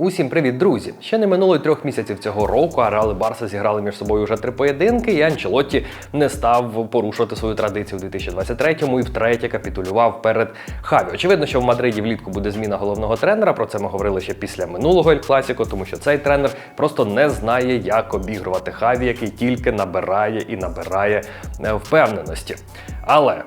Усім привіт, друзі! Ще не минуло трьох місяців цього року, а Реал і Барса зіграли між собою вже три поєдинки, і Анчелотті не став порушувати свою традицію у 2023-му і втретє капітулював перед Хаві. Очевидно, що в Мадриді влітку буде зміна головного тренера. Про це ми говорили ще після минулого Ель Класіко, тому що цей тренер просто не знає, як обігрувати Хаві, який тільки набирає і набирає е, впевненості. Але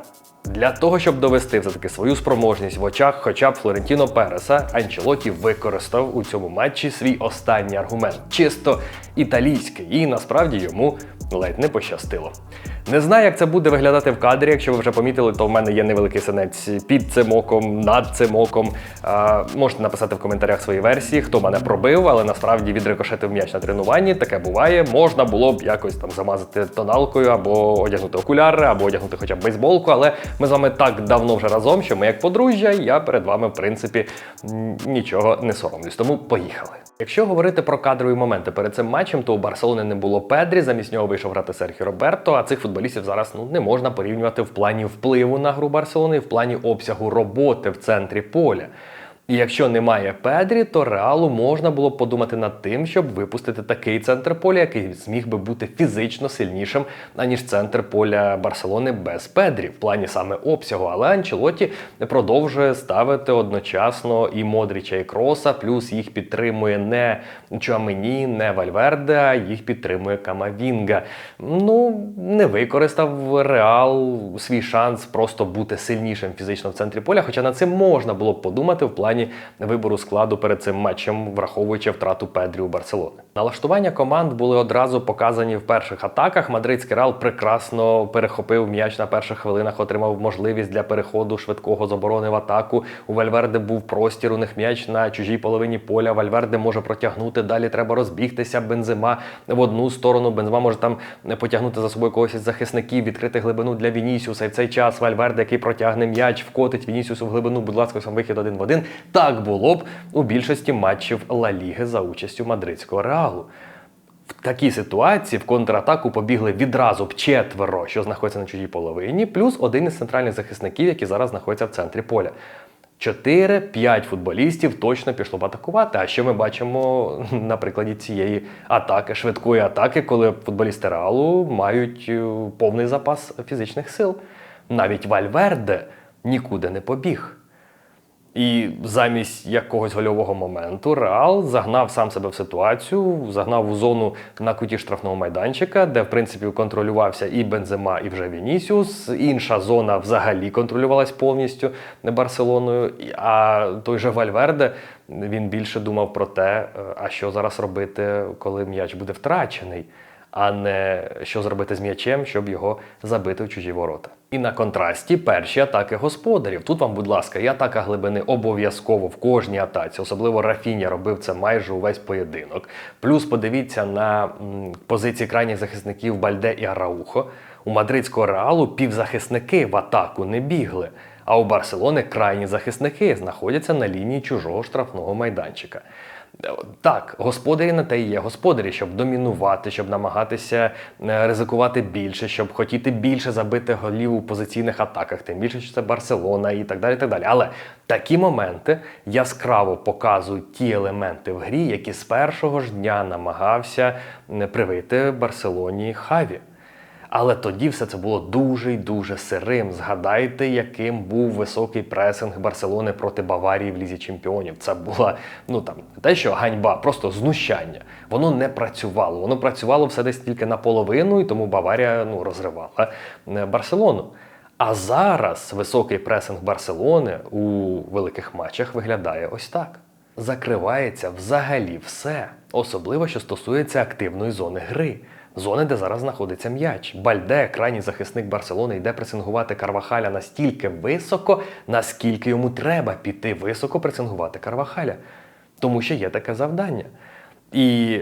для того, щоб довести все-таки свою спроможність в очах хоча б Флорентіно Переса, Анчелоті використав у цьому матчі свій останній аргумент чисто італійський, і насправді йому ледь не пощастило. Не знаю, як це буде виглядати в кадрі. Якщо ви вже помітили, то в мене є невеликий синець під цим оком, над цим оком. А, можете написати в коментарях свої версії, хто мене пробив, але насправді відрикошетив м'яч на тренуванні. Таке буває. Можна було б якось там замазати тоналкою, або одягнути окуляри, або одягнути хоча б бейсболку. Але ми з вами так давно вже разом, що ми як подружжя, я перед вами, в принципі, нічого не соромлюсь. Тому поїхали. Якщо говорити про кадрові моменти перед цим матчем, то у Барселони не було Педрі, замість нього вийшов грати Серхіо Роберто. А цих футболістів зараз ну не можна порівнювати в плані впливу на гру Барселони, в плані обсягу роботи в центрі поля. І якщо немає Педрі, то реалу можна було б подумати над тим, щоб випустити такий центр поля, який зміг би бути фізично сильнішим, аніж центр поля Барселони без Педрі, в плані саме обсягу. Але Анчелоті продовжує ставити одночасно і Модріча, і Кроса, плюс їх підтримує не Чуамені, не Вальверде, а їх підтримує Камавінга. Ну, не використав Реал свій шанс просто бути сильнішим фізично в центрі поля. Хоча над цим можна було б подумати в плані вибору складу перед цим матчем, враховуючи втрату Педрі у Барселони. Налаштування команд були одразу показані в перших атаках. Мадридський Реал прекрасно перехопив м'яч на перших хвилинах, отримав можливість для переходу швидкого з оборони в атаку. У Вальверде був простір, у них м'яч на чужій половині поля. Вальверде може протягнути. Далі треба розбігтися. Бензима в одну сторону. Бензима може там потягнути за собою когось із захисників, відкрити глибину для Вінісіуса. І в цей час Вальверде, який протягне м'яч, вкотить Вінісіусу в глибину. Будь ласка, сам вихід один в один. Так було б у більшості матчів Ла Ліги за участю мадридського реалу. В такій ситуації в контратаку побігли відразу б четверо, що знаходяться на чужій половині, плюс один із центральних захисників, які зараз знаходяться в центрі поля. 4-5 футболістів точно пішло б атакувати. А що ми бачимо на прикладі цієї атаки, швидкої атаки, коли футболісти реалу мають е, повний запас фізичних сил. Навіть Вальверде нікуди не побіг. І замість якогось гольового моменту Реал загнав сам себе в ситуацію, загнав у зону на куті штрафного майданчика, де в принципі контролювався і Бензема, і вже Вінісіус. Інша зона взагалі контролювалась повністю Барселоною. А той же Вальверде він більше думав про те, а що зараз робити, коли м'яч буде втрачений а не що зробити з м'ячем, щоб його забити в чужі ворота. І на контрасті перші атаки господарів. Тут вам, будь ласка, і атака глибини обов'язково в кожній атаці. Особливо Рафіня робив це майже увесь поєдинок. Плюс подивіться на позиції крайніх захисників Бальде і Араухо. У мадридського реалу півзахисники в атаку не бігли. А у Барселони крайні захисники знаходяться на лінії чужого штрафного майданчика. Так, господарі на те і є господарі, щоб домінувати, щоб намагатися е, ризикувати більше, щоб хотіти більше забити голів у позиційних атаках, тим більше, що це Барселона і так далі. так далі. Але такі моменти яскраво показують ті елементи в грі, які з першого ж дня намагався привити Барселоні Хаві. Але тоді все це було дуже й дуже сирим. Згадайте, яким був високий пресинг Барселони проти Баварії в лізі чемпіонів. Це була ну там те, що ганьба, просто знущання. Воно не працювало. Воно працювало все десь тільки наполовину, і тому Баварія ну розривала е, Барселону. А зараз високий пресинг Барселони у великих матчах виглядає ось так. Закривається взагалі все, особливо що стосується активної зони гри зони, де зараз знаходиться м'яч. Бальде, крайній захисник Барселони, йде пресингувати Карвахаля настільки високо, наскільки йому треба піти високо пресингувати Карвахаля. Тому що є таке завдання. І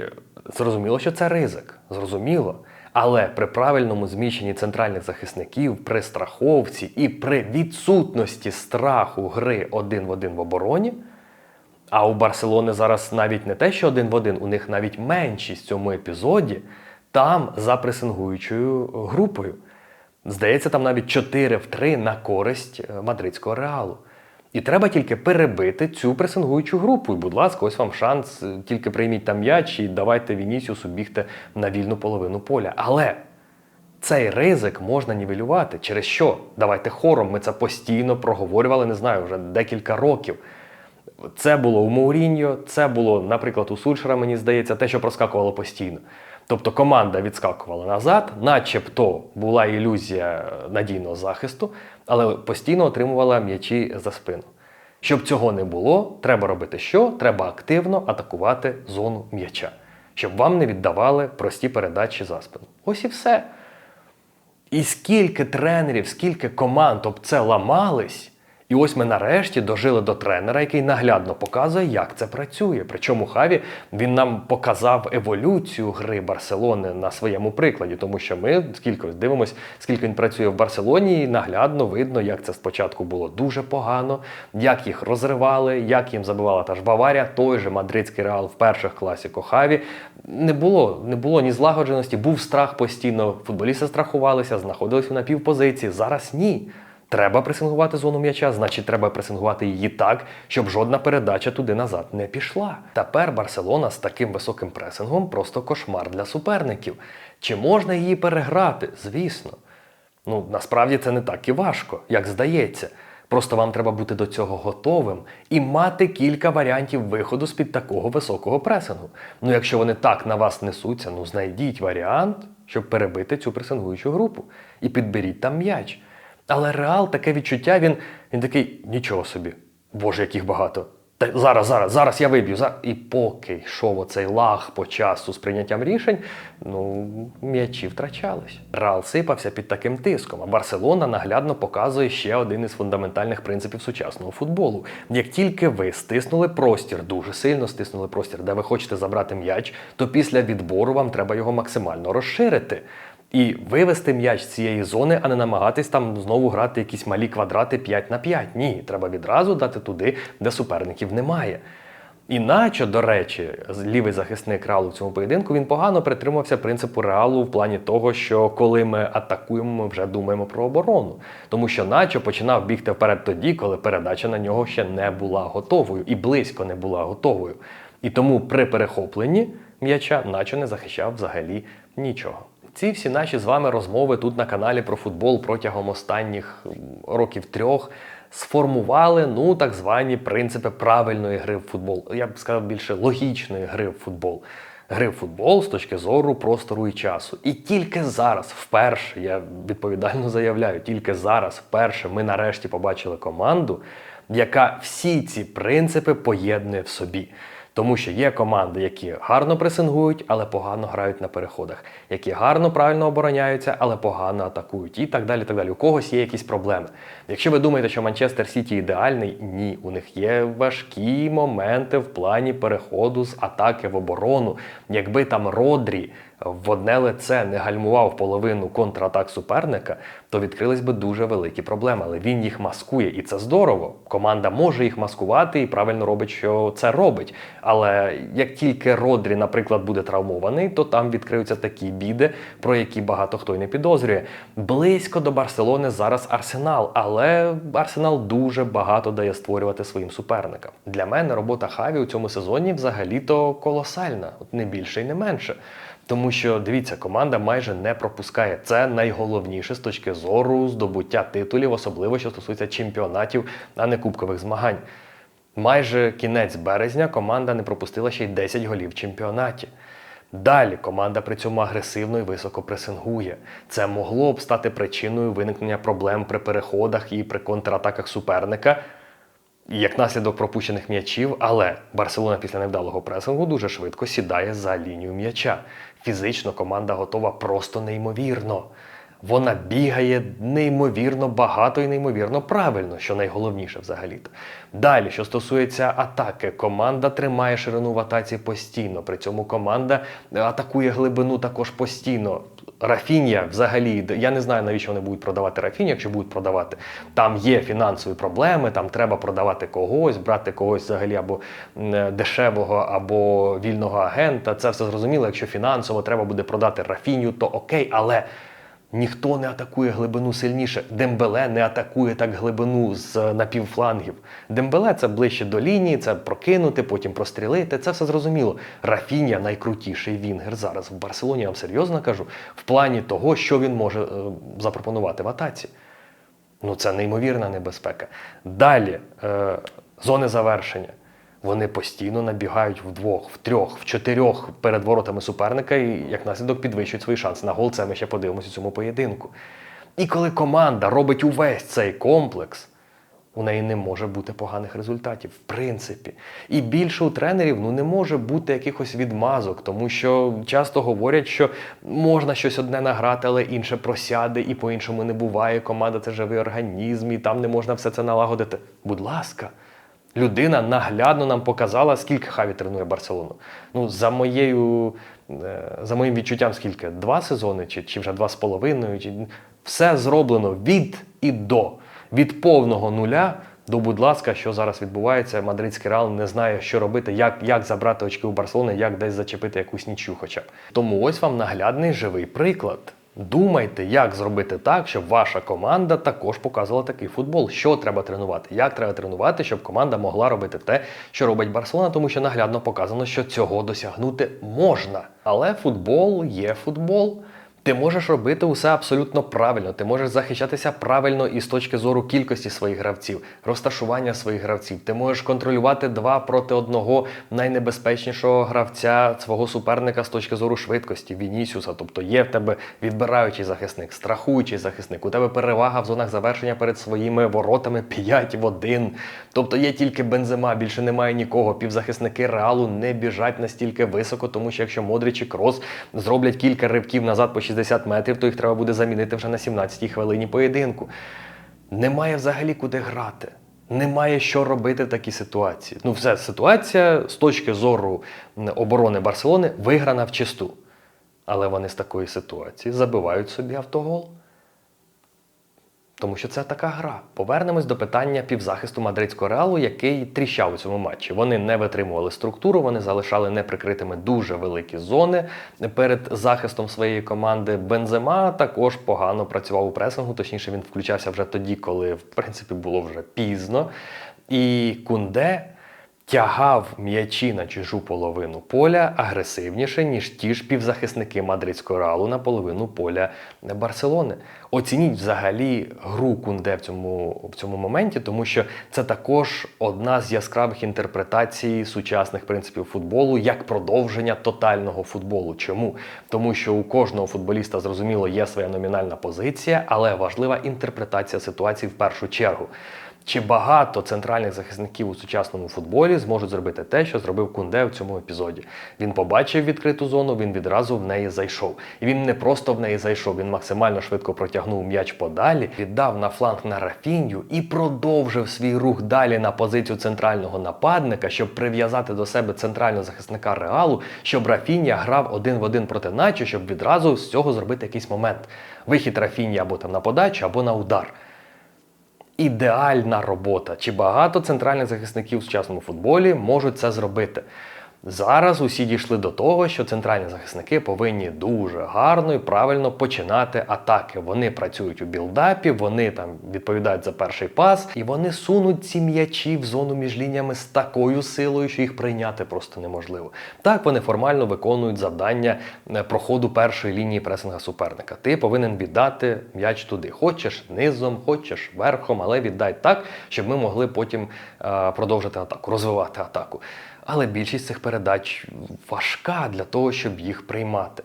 зрозуміло, що це ризик. Зрозуміло. Але при правильному зміщенні центральних захисників, при страховці і при відсутності страху гри один в один в обороні. А у Барселони зараз навіть не те, що один в один, у них навіть меншість в цьому епізоді там за пресингуючою групою. Здається, там навіть 4 в 3 на користь е, мадридського реалу. І треба тільки перебити цю пресингуючу групу. І, будь ласка, ось вам шанс, е, тільки прийміть там м'яч і давайте Вінісіусу бігти на вільну половину поля. Але цей ризик можна нівелювати. Через що? Давайте хором. Ми це постійно проговорювали, не знаю, вже декілька років. Це було у Мауріньо, це було, наприклад, у Сульшера, мені здається, те, що проскакувало постійно. Тобто команда відскакувала назад, начебто була ілюзія надійного захисту, але постійно отримувала м'ячі за спину. Щоб цього не було, треба робити що? Треба активно атакувати зону м'яча, щоб вам не віддавали прості передачі за спину. Ось і все. І скільки тренерів, скільки команд об це ламались. І ось ми нарешті дожили до тренера, який наглядно показує, як це працює. Причому Хаві він нам показав еволюцію гри Барселони на своєму прикладі, тому що ми скільки ось дивимося, скільки він працює в Барселоні, і наглядно видно, як це спочатку було дуже погано, як їх розривали, як їм забивала та ж Баварія, той же мадридський реал в перших класіко Хаві. Не було, не було ні злагодженості, був страх постійно. Футболісти страхувалися, знаходилися на півпозиції. Зараз ні. Треба пресингувати зону м'яча, значить, треба пресингувати її так, щоб жодна передача туди назад не пішла. Тепер Барселона з таким високим пресингом просто кошмар для суперників. Чи можна її переграти? Звісно. Ну, насправді це не так і важко, як здається. Просто вам треба бути до цього готовим і мати кілька варіантів виходу з-під такого високого пресингу. Ну, якщо вони так на вас несуться, ну знайдіть варіант, щоб перебити цю пресингуючу групу. І підберіть там м'яч. Але реал таке відчуття, він, він такий, нічого собі. Боже, яких багато. Та зараз, зараз, зараз я виб'ю. Зараз. І поки йшов оцей лаг по часу з прийняттям рішень, ну, м'ячі втрачались. Реал сипався під таким тиском, а Барселона наглядно показує ще один із фундаментальних принципів сучасного футболу. Як тільки ви стиснули простір, дуже сильно стиснули простір, де ви хочете забрати м'яч, то після відбору вам треба його максимально розширити і вивести м'яч з цієї зони, а не намагатись там знову грати якісь малі квадрати 5 на 5. Ні, треба відразу дати туди, де суперників немає. Іначе, до речі, лівий захисник реалу в цьому поєдинку він погано притримався принципу реалу в плані того, що коли ми атакуємо, ми вже думаємо про оборону. Тому що Начо починав бігти вперед тоді, коли передача на нього ще не була готовою і близько не була готовою. І тому при перехопленні м'яча Начо не захищав взагалі нічого. Ці всі наші з вами розмови тут на каналі про футбол протягом останніх років трьох сформували ну так звані принципи правильної гри в футбол. Я б сказав більше логічної гри в футбол. Гри в футбол з точки зору простору і часу. І тільки зараз, вперше, я відповідально заявляю, тільки зараз, вперше, ми нарешті побачили команду, яка всі ці принципи поєднує в собі. Тому що є команди, які гарно пресингують, але погано грають на переходах, які гарно правильно обороняються, але погано атакують, і так далі. так далі. У когось є якісь проблеми. Якщо ви думаєте, що Манчестер Сіті ідеальний, ні, у них є важкі моменти в плані переходу з атаки в оборону. Якби там Родрі в одне лице не гальмував половину контратак суперника, то відкрились би дуже великі проблеми. Але він їх маскує, і це здорово. Команда може їх маскувати і правильно робить, що це робить. Але як тільки Родрі, наприклад, буде травмований, то там відкриються такі біди, про які багато хто й не підозрює. Близько до Барселони зараз Арсенал, але Арсенал дуже багато дає створювати своїм суперникам. Для мене робота Хаві у цьому сезоні взагалі-то колосальна, от не більше і не менше. Тому що дивіться, команда майже не пропускає. Це найголовніше з точки зору здобуття титулів, особливо що стосується чемпіонатів, а не кубкових змагань. Майже кінець березня команда не пропустила ще й 10 голів в чемпіонаті. Далі команда при цьому агресивно і високо пресингує. Це могло б стати причиною виникнення проблем при переходах і при контратаках суперника, як наслідок пропущених м'ячів, але Барселона після невдалого пресингу дуже швидко сідає за лінію м'яча. Фізично команда готова просто неймовірно. Вона бігає неймовірно багато і неймовірно правильно, що найголовніше взагалі-то. Далі, що стосується атаки, команда тримає ширину в атаці постійно. При цьому команда атакує глибину також постійно. Рафінія взагалі, я не знаю, навіщо вони будуть продавати Рафінію, якщо будуть продавати. Там є фінансові проблеми, там треба продавати когось, брати когось взагалі або дешевого, або вільного агента. Це все зрозуміло. Якщо фінансово треба буде продати Рафінію, то окей, але Ніхто не атакує глибину сильніше. Дембеле не атакує так глибину з напівфлангів. Дембеле це ближче до лінії, це прокинути, потім прострілити. Це все зрозуміло. Рафінія найкрутіший вінгер зараз в Барселоні. Я вам серйозно кажу, в плані того, що він може е, запропонувати в атаці. Ну, це неймовірна небезпека. Далі е, зони завершення. Вони постійно набігають вдвох, в трьох, в чотирьох перед воротами суперника і як наслідок підвищують свої шанси. На гол це ми ще подивимося цьому поєдинку. І коли команда робить увесь цей комплекс, у неї не може бути поганих результатів, в принципі. І більше у тренерів ну, не може бути якихось відмазок, тому що часто говорять, що можна щось одне награти, але інше просяде, і по-іншому не буває. Команда це живий організм, і там не можна все це налагодити. Будь ласка. Людина наглядно нам показала, скільки Хаві тренує Барселону. Ну, за моєю, е, за моїм відчуттям, скільки? Два сезони, чи, чи вже два з половиною. Чи... Все зроблено від і до. Від повного нуля до, будь ласка, що зараз відбувається. Мадридський реал не знає, що робити, як, як забрати очки у Барселони, як десь зачепити якусь нічю хоча б. Тому ось вам наглядний живий приклад. Думайте, як зробити так, щоб ваша команда також показувала такий футбол. Що треба тренувати? Як треба тренувати, щоб команда могла робити те, що робить Барселона, тому що наглядно показано, що цього досягнути можна. Але футбол є футбол. Ти можеш робити усе абсолютно правильно. Ти можеш захищатися правильно і з точки зору кількості своїх гравців, розташування своїх гравців. Ти можеш контролювати два проти одного найнебезпечнішого гравця свого суперника з точки зору швидкості, Вінісіуса. Тобто є в тебе відбираючий захисник, страхуючий захисник. У тебе перевага в зонах завершення перед своїми воротами 5 в 1. Тобто є тільки бензима, більше немає нікого. Півзахисники реалу не біжать настільки високо, тому що якщо Модрич і Крос зроблять кілька ривків назад 60 метрів, то їх треба буде замінити вже на 17-й хвилині поєдинку. Немає взагалі куди грати. Немає що робити в такій ситуації. Ну, все, ситуація з точки зору оборони Барселони виграна в чисту. Але вони з такої ситуації забивають собі автогол. Тому що це така гра. Повернемось до питання півзахисту мадридського реалу, який тріщав у цьому матчі. Вони не витримували структуру, вони залишали неприкритими дуже великі зони перед захистом своєї команди. Бензема також погано працював у пресингу, точніше, він включався вже тоді, коли в принципі було вже пізно. І Кунде тягав м'ячі на чужу половину поля агресивніше, ніж ті ж півзахисники мадридського реалу на половину поля Барселони. Оцініть взагалі гру Кунде в цьому, в цьому моменті, тому що це також одна з яскравих інтерпретацій сучасних принципів футболу як продовження тотального футболу. Чому? Тому що у кожного футболіста зрозуміло є своя номінальна позиція, але важлива інтерпретація ситуації в першу чергу. Чи багато центральних захисників у сучасному футболі зможуть зробити те, що зробив Кунде в цьому епізоді? Він побачив відкриту зону, він відразу в неї зайшов. І він не просто в неї зайшов, він максимально швидко протягнув м'яч подалі, віддав на фланг на Рафінью і продовжив свій рух далі на позицію центрального нападника, щоб прив'язати до себе центрального захисника реалу, щоб Рафіння грав один в один проти Начо, щоб відразу з цього зробити якийсь момент. Вихід Рафінні або там на подачу, або на удар ідеальна робота. Чи багато центральних захисників в сучасному футболі можуть це зробити? Зараз усі дійшли до того, що центральні захисники повинні дуже гарно і правильно починати атаки. Вони працюють у білдапі, вони там відповідають за перший пас, і вони сунуть ці м'ячі в зону між лініями з такою силою, що їх прийняти просто неможливо. Так вони формально виконують завдання е, проходу першої лінії пресинга суперника. Ти повинен віддати м'яч туди. Хочеш низом, хочеш верхом, але віддай так, щоб ми могли потім е, продовжити атаку, розвивати атаку. Але більшість цих передач важка для того, щоб їх приймати.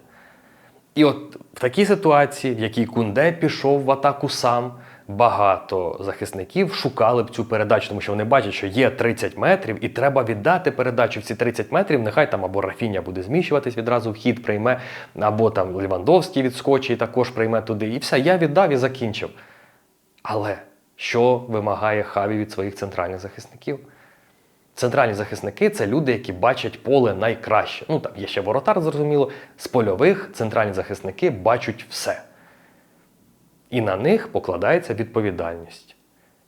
І от в такій ситуації, в якій Кунде пішов в атаку сам, багато захисників шукали б цю передачу, тому що вони бачать, що є 30 метрів, і треба віддати передачу в ці 30 метрів. Нехай там або Рафіня буде зміщуватись відразу в хід прийме, або там Лівандовський відскочить також прийме туди. І все, я віддав і закінчив. Але що вимагає Хаві від своїх центральних захисників? Центральні захисники це люди, які бачать поле найкраще. Ну там є ще воротар, зрозуміло. З польових центральні захисники бачать все. І на них покладається відповідальність.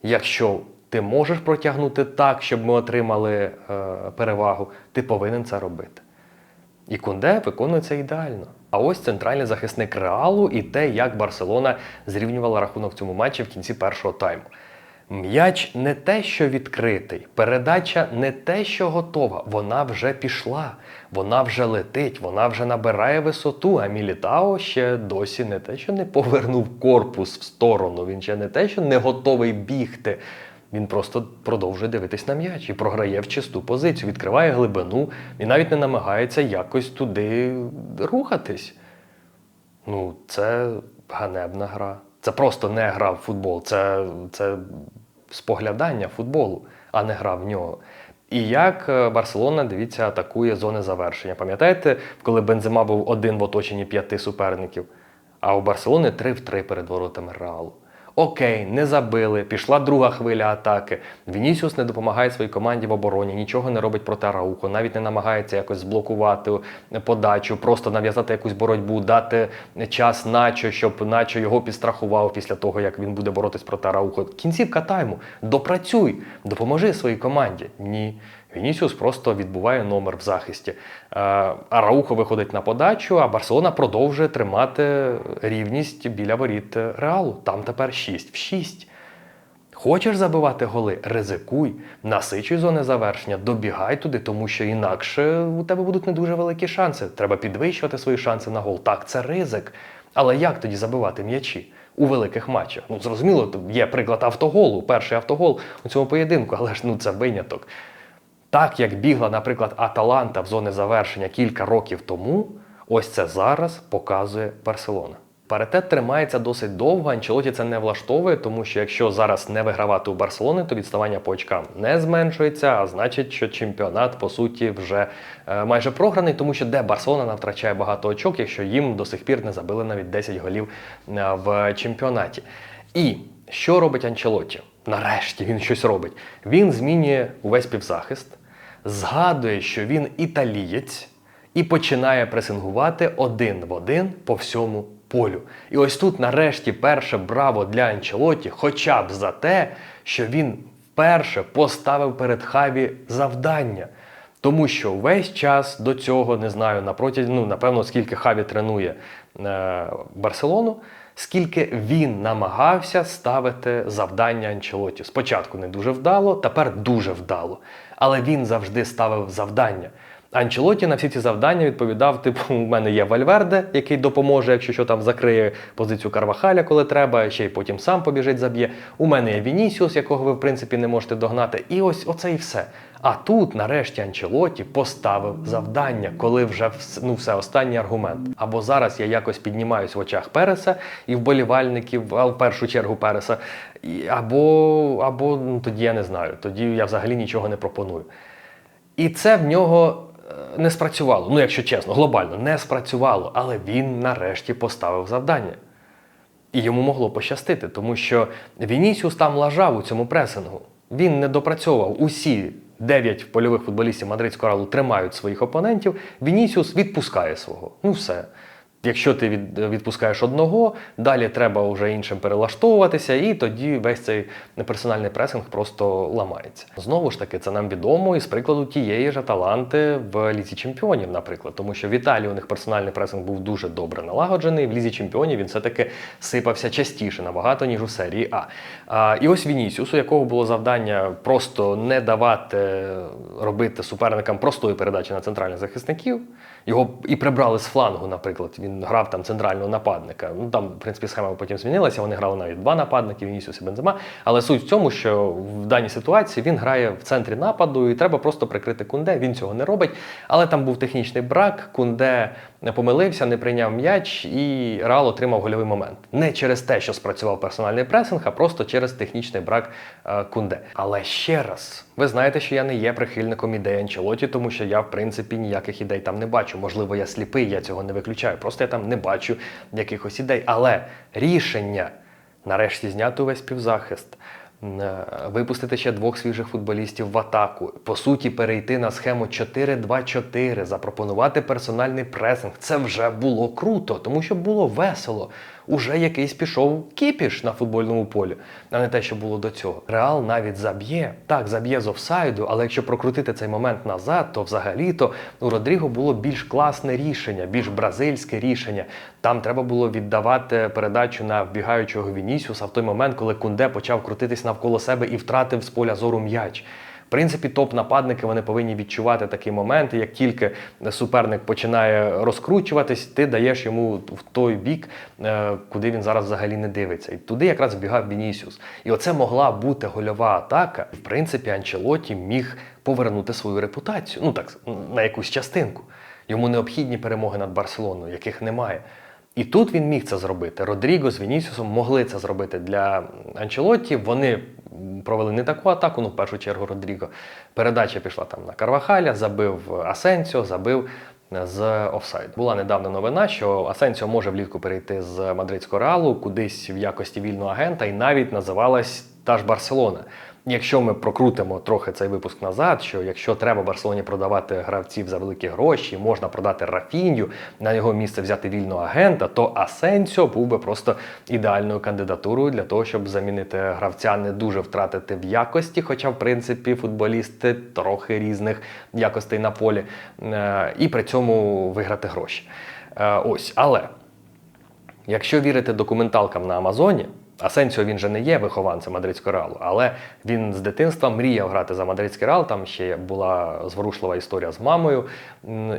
Якщо ти можеш протягнути так, щоб ми отримали е, перевагу, ти повинен це робити. І Кунде виконує це ідеально. А ось центральний захисник Реалу і те, як Барселона зрівнювала рахунок в цьому матчі в кінці першого тайму. М'яч не те, що відкритий, передача не те, що готова. Вона вже пішла, вона вже летить, вона вже набирає висоту. А Мілітао ще досі не те, що не повернув корпус в сторону. Він ще не те, що не готовий бігти. Він просто продовжує дивитись на м'яч і програє в чисту позицію, відкриває глибину і навіть не намагається якось туди рухатись. Ну, це ганебна гра. Це просто не гра в футбол, це, це споглядання футболу, а не гра в нього. І як е, Барселона, дивіться, атакує зони завершення. Пам'ятаєте, коли Бензема був один в оточенні п'яти суперників, а у Барселони три в три перед воротами Реалу. Окей, не забили, пішла друга хвиля атаки. Вінісіус не допомагає своїй команді в обороні, нічого не робить проти Араухо, навіть не намагається якось зблокувати подачу, просто нав'язати якусь боротьбу, дати час Начо, щоб Начо його підстрахував після того, як він буде боротись проти Араухо. Кінцівка тайму. Допрацюй, допоможи своїй команді. Ні. Вінісіус просто відбуває номер в захисті. Е, Араухо виходить на подачу, а Барселона продовжує тримати рівність біля воріт Реалу. Там тепер 6 в 6. Хочеш забивати голи? Ризикуй, насичуй зони завершення, добігай туди, тому що інакше у тебе будуть не дуже великі шанси. Треба підвищувати свої шанси на гол. Так, це ризик. Але як тоді забивати м'ячі у великих матчах? Ну, зрозуміло, є приклад автоголу, перший автогол у цьому поєдинку, але ж ну це виняток. Так як бігла, наприклад, Аталанта в зони завершення кілька років тому, ось це зараз показує Барселона. Паритет тримається досить довго. Анчелоті це не влаштовує, тому що якщо зараз не вигравати у Барселони, то відставання по очкам не зменшується, а значить, що чемпіонат по суті вже е, майже програний, тому що де Барселона втрачає багато очок, якщо їм до сих пір не забили навіть 10 голів е, в чемпіонаті. І що робить Анчелоті? Нарешті він щось робить. Він змінює увесь півзахист, згадує, що він італієць, і починає пресингувати один в один по всьому полю. І ось тут, нарешті, перше браво для Анчелоті, хоча б за те, що він вперше поставив перед Хаві завдання. Тому що весь час до цього не знаю, напроти, ну напевно, скільки Хаві тренує е, Барселону, скільки він намагався ставити завдання Анчелоті. Спочатку не дуже вдало, тепер дуже вдало. Але він завжди ставив завдання. Анчелоті на всі ці завдання відповідав: типу, у мене є Вальверде, який допоможе, якщо що там закриє позицію Карвахаля, коли треба, ще й потім сам побіжить, заб'є. У мене є Вінісіус, якого ви в принципі не можете догнати. І ось оце і все. А тут, нарешті, Анчелоті поставив завдання, коли вже ну, все останній аргумент. Або зараз я якось піднімаюсь в очах Переса і вболівальників, а в першу чергу Переса, або, або ну, тоді я не знаю, тоді я взагалі нічого не пропоную. І це в нього не спрацювало. Ну, якщо чесно, глобально не спрацювало, але він нарешті поставив завдання. І йому могло пощастити, тому що Вінісіус там лажав у цьому пресингу. Він не допрацьовував. Усі дев'ять польових футболістів мадридського ралу тримають своїх опонентів. Вінісіус відпускає свого. Ну все. Якщо ти від, відпускаєш одного, далі треба вже іншим перелаштовуватися, і тоді весь цей персональний пресинг просто ламається. Знову ж таки, це нам відомо із прикладу тієї ж Аталанти в Лізі Чемпіонів, наприклад, тому що в Італії у них персональний пресинг був дуже добре налагоджений. В Лізі Чемпіонів він все-таки сипався частіше набагато, ніж у серії А. а і ось Вінісіус, у якого було завдання просто не давати робити суперникам простої передачі на центральних захисників. Його і прибрали з флангу, наприклад. Він грав там центрального нападника. Ну там, в принципі, схема потім змінилася. Вони грали навіть два нападники, Вінісіус і Бензема. Але суть в цьому, що в даній ситуації він грає в центрі нападу, і треба просто прикрити кунде. Він цього не робить. Але там був технічний брак. Кунде не помилився, не прийняв м'яч, і Реал отримав гольовий момент. Не через те, що спрацював персональний пресинг, а просто через технічний брак е, кунде. Але ще раз, ви знаєте, що я не є прихильником ідеї Анчелоті, тому що я, в принципі, ніяких ідей там не бачу. Можливо, я сліпий, я цього не виключаю. Просто я там не бачу якихось ідей. Але рішення нарешті зняти увесь півзахист. Е, Випустити ще двох свіжих футболістів в атаку, по суті, перейти на схему 4-2-4, запропонувати персональний пресинг. Це вже було круто, тому що було весело. Уже якийсь пішов кіпіш на футбольному полі, а не те, що було до цього. Реал навіть заб'є, так, заб'є з офсайду, але якщо прокрутити цей момент назад, то взагалі-то у Родріго було більш класне рішення, більш бразильське рішення. Там треба було віддавати передачу на вбігаючого Вінісіуса в той момент, коли Кунде почав крутитись навколо себе і втратив з поля зору м'яч. В принципі, топ-нападники вони повинні відчувати такі моменти. Як тільки суперник починає розкручуватись, ти даєш йому в той бік, е, куди він зараз взагалі не дивиться. І туди якраз бігав Вінісіус. І оце могла бути гольова атака. В принципі, Анчелоті міг повернути свою репутацію. Ну так, на якусь частинку. Йому необхідні перемоги над Барселоною, яких немає. І тут він міг це зробити. Родріго з Вінісіусом могли це зробити для Анчелотті. Вони провели не таку атаку, ну в першу чергу Родріго. Передача пішла там на Карвахаля, забив Асенсіо, забив з офсайду. Була недавно новина, що Асенсіо може влітку перейти з мадридського реалу кудись в якості вільного агента, і навіть називалась та ж Барселона. Якщо ми прокрутимо трохи цей випуск назад, що якщо треба Барселоні продавати гравців за великі гроші, можна продати Рафінью, на його місце взяти вільного агента, то Асенсіо був би просто ідеальною кандидатурою для того, щоб замінити гравця, не дуже втратити в якості, хоча, в принципі, футболісти трохи різних якостей на полі, е, і при цьому виграти гроші. Е, Ось, але якщо вірити документалкам на Амазоні. Асенсіо він же не є вихованцем мадридського реалу, але він з дитинства мріяв грати за мадридський реал. Там ще була зворушлива історія з мамою.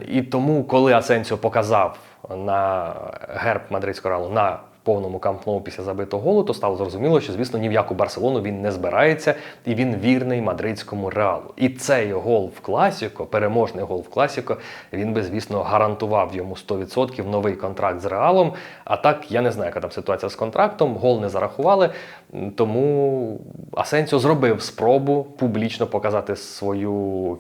І тому, коли Асенсіо показав на герб мадридського реалу на повному кампноу після забитого голу, то стало зрозуміло, що звісно ні в яку Барселону він не збирається, і він вірний мадридському реалу. І цей гол в класіко, переможний гол в класіко, він би, звісно, гарантував йому 100% новий контракт з реалом. А так я не знаю, яка там ситуація з контрактом. Гол не зарахували. Тому Асенсіо зробив спробу публічно показати свою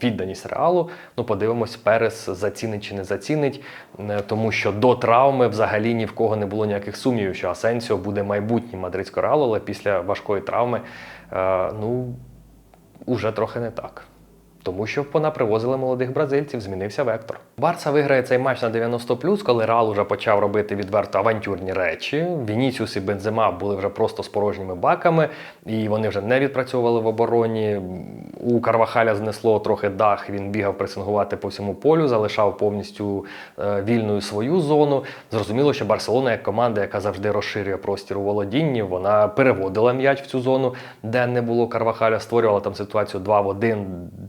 відданість реалу. Ну, подивимось, Перес зацінить чи не зацінить, Е, тому що до травми взагалі ні в кого не було ніяких сумнівів, що Асенсіо буде майбутнім мадридського реалу, але після важкої травми, е, ну, уже трохи не так. Тому що понапривозили молодих бразильців, змінився вектор. Барса виграє цей матч на 90 коли Реал уже почав робити відверто авантюрні речі. Вінісіус і Бензема були вже просто з порожніми баками, і вони вже не відпрацьовували в обороні. У Карвахаля знесло трохи дах. Він бігав пресингувати по всьому полю, залишав повністю е, вільною свою зону. Зрозуміло, що Барселона, як команда, яка завжди розширює простір у володінні, вона переводила м'яч в цю зону, де не було Карвахаля, створювала там ситуацію 2 в 1,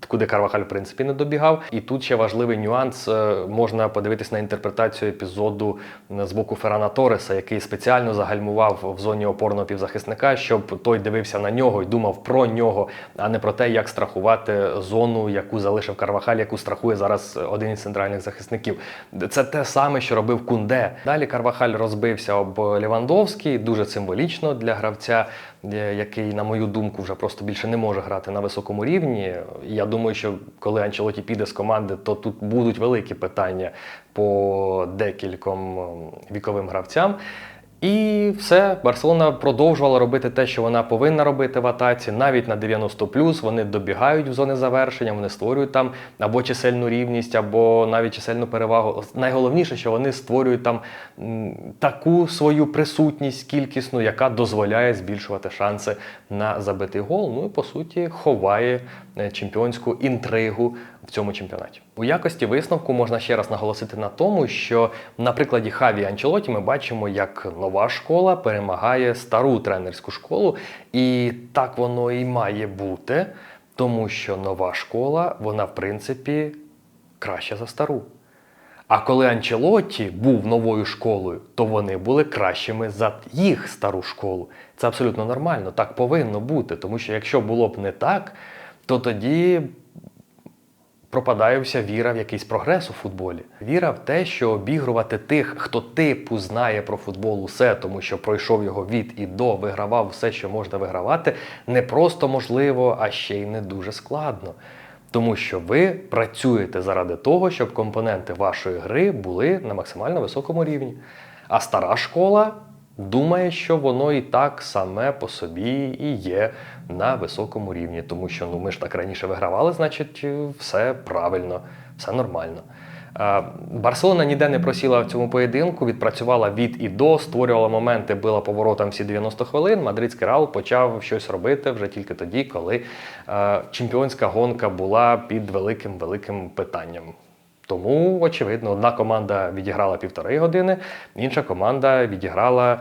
куди Карвахаль, в принципі, не добігав. І тут ще важливий нюанс. е, Можна подивитись на інтерпретацію епізоду з боку Феррана Тореса, який спеціально загальмував в зоні опорного півзахисника, щоб той дивився на нього і думав про нього, а не про те, як страхувати зону, яку залишив Карвахаль, яку страхує зараз один із центральних захисників. Це те саме, що робив Кунде. Далі Карвахаль розбився об Лівандовський, дуже символічно для гравця, е, який, на мою думку, вже просто більше не може грати на високому рівні. Я думаю, що коли Анчелоті піде з команди, то тут будуть великі питання по декільком ем, віковим гравцям. І все, Барселона продовжувала робити те, що вона повинна робити в атаці. Навіть на 90 вони добігають в зони завершення, вони створюють там або чисельну рівність, або навіть чисельну перевагу. Найголовніше, що вони створюють там таку свою присутність кількісну, яка дозволяє збільшувати шанси на забитий гол. Ну і по суті ховає чемпіонську інтригу в цьому чемпіонаті. У якості висновку можна ще раз наголосити на тому, що на прикладі Хаві Анчелоті ми бачимо, як нова школа перемагає стару тренерську школу, і так воно і має бути, тому що нова школа, вона в принципі краща за стару. А коли Анчелотті був новою школою, то вони були кращими за їх стару школу. Це абсолютно нормально, так повинно бути. Тому що якщо було б не так, то тоді пропадає вся віра в якийсь прогрес у футболі. Віра в те, що обігрувати тих, хто типу знає про футбол усе, тому що пройшов його від і до, вигравав все, що можна вигравати, не просто можливо, а ще й не дуже складно. Тому що ви працюєте заради того, щоб компоненти вашої гри були на максимально високому рівні. А стара школа думає, що воно і так саме по собі і є на високому рівні, тому що ну ми ж так раніше вигравали, значить, е, все правильно, все нормально. Барселона ніде не просіла в цьому поєдинку, відпрацювала від і до, створювала моменти, била поворотом всі 90 хвилин. Мадридський Реал почав щось робити вже тільки тоді, коли е, чемпіонська гонка була під великим великим питанням. Тому, очевидно, одна команда відіграла півтори години, інша команда відіграла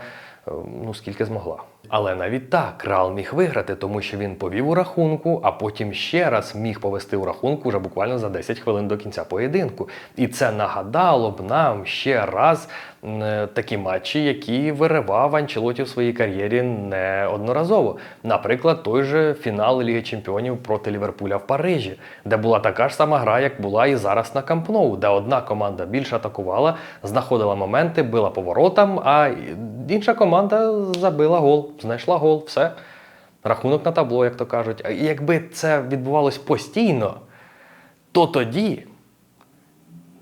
е, ну скільки змогла. Але навіть так Реал міг виграти, тому що він повів у рахунку, а потім ще раз міг повести у рахунку вже буквально за 10 хвилин до кінця поєдинку. І це нагадало б нам ще раз такі матчі, які виривав Анчелоті в своїй кар'єрі неодноразово. Наприклад, той же фінал Ліги Чемпіонів проти Ліверпуля в Парижі, де була така ж сама гра, як була і зараз на Камп Ноу, де одна команда більше атакувала, знаходила моменти, била поворотам, а інша команда забила гол, знайшла гол, все. Рахунок на табло, як то кажуть. А якби це відбувалось постійно, то тоді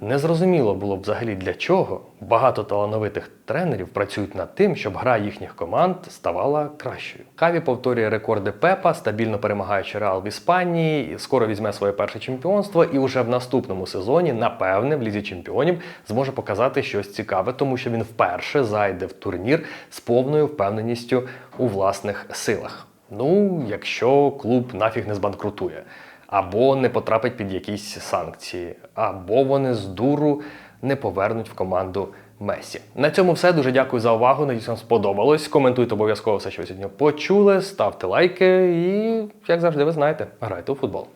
незрозуміло було б взагалі для чого багато талановитих тренерів працюють над тим, щоб гра їхніх команд ставала кращою. Хаві повторює рекорди Пепа, стабільно перемагаючи Реал в Іспанії, скоро візьме своє перше чемпіонство, і уже в наступному сезоні, напевне, в лізі чемпіонів зможе показати щось цікаве, тому що він вперше зайде в турнір з повною впевненістю у власних силах. Ну, якщо клуб нафіг не збанкрутує, або не потрапить під якісь санкції, або вони з дуру не повернуть в команду Месі. На цьому все. Дуже дякую за увагу. Надіюсь, вам сподобалось. Коментуйте обов'язково все, що ви сьогодні почули, ставте лайки і, як завжди, ви знаєте, грайте у футбол.